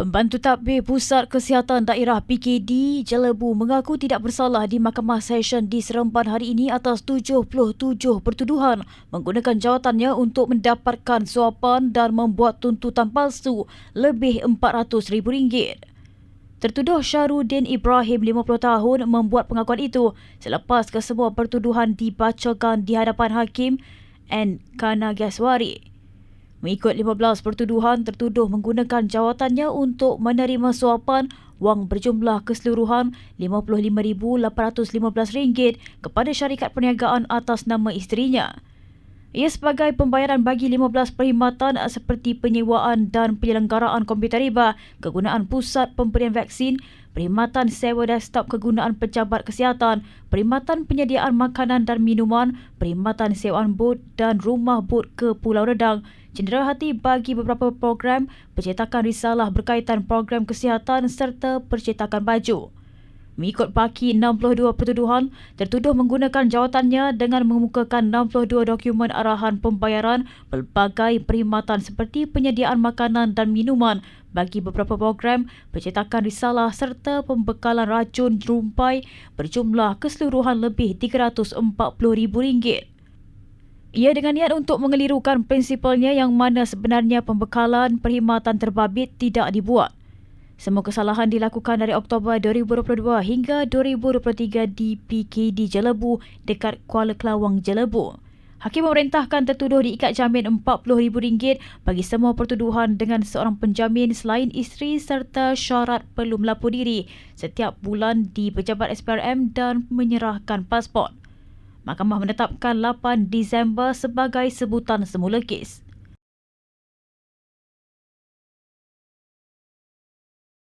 Pembantu Tadbir Pusat Kesihatan Daerah PKD Jelebu mengaku tidak bersalah di Mahkamah Session di Seremban hari ini atas 77 pertuduhan menggunakan jawatannya untuk mendapatkan suapan dan membuat tuntutan palsu lebih RM400,000. Tertuduh Syarudin Ibrahim 50 tahun membuat pengakuan itu selepas kesemua pertuduhan dibacakan di hadapan Hakim N. Kanagaswari. Mengikut 15 pertuduhan, tertuduh menggunakan jawatannya untuk menerima suapan wang berjumlah keseluruhan RM55,815 kepada syarikat perniagaan atas nama isterinya. Ia sebagai pembayaran bagi 15 perkhidmatan seperti penyewaan dan penyelenggaraan komputer riba, kegunaan pusat pemberian vaksin, perkhidmatan sewa desktop kegunaan pejabat kesihatan, perkhidmatan penyediaan makanan dan minuman, perkhidmatan sewaan bot dan rumah bot ke Pulau Redang, cenderahati bagi beberapa program, percetakan risalah berkaitan program kesihatan serta percetakan baju. Mengikut baki 62 pertuduhan, tertuduh menggunakan jawatannya dengan mengemukakan 62 dokumen arahan pembayaran pelbagai perkhidmatan seperti penyediaan makanan dan minuman bagi beberapa program, percetakan risalah serta pembekalan racun rumpai berjumlah keseluruhan lebih RM340,000. Ia dengan niat untuk mengelirukan prinsipalnya yang mana sebenarnya pembekalan perkhidmatan terbabit tidak dibuat. Semua kesalahan dilakukan dari Oktober 2022 hingga 2023 di PKD Jelebu dekat Kuala Kelawang Jelebu. Hakim memerintahkan tertuduh diikat jamin RM40,000 bagi semua pertuduhan dengan seorang penjamin selain isteri serta syarat perlu melapor diri setiap bulan di pejabat SPRM dan menyerahkan pasport. Mahkamah menetapkan 8 Disember sebagai sebutan semula kes.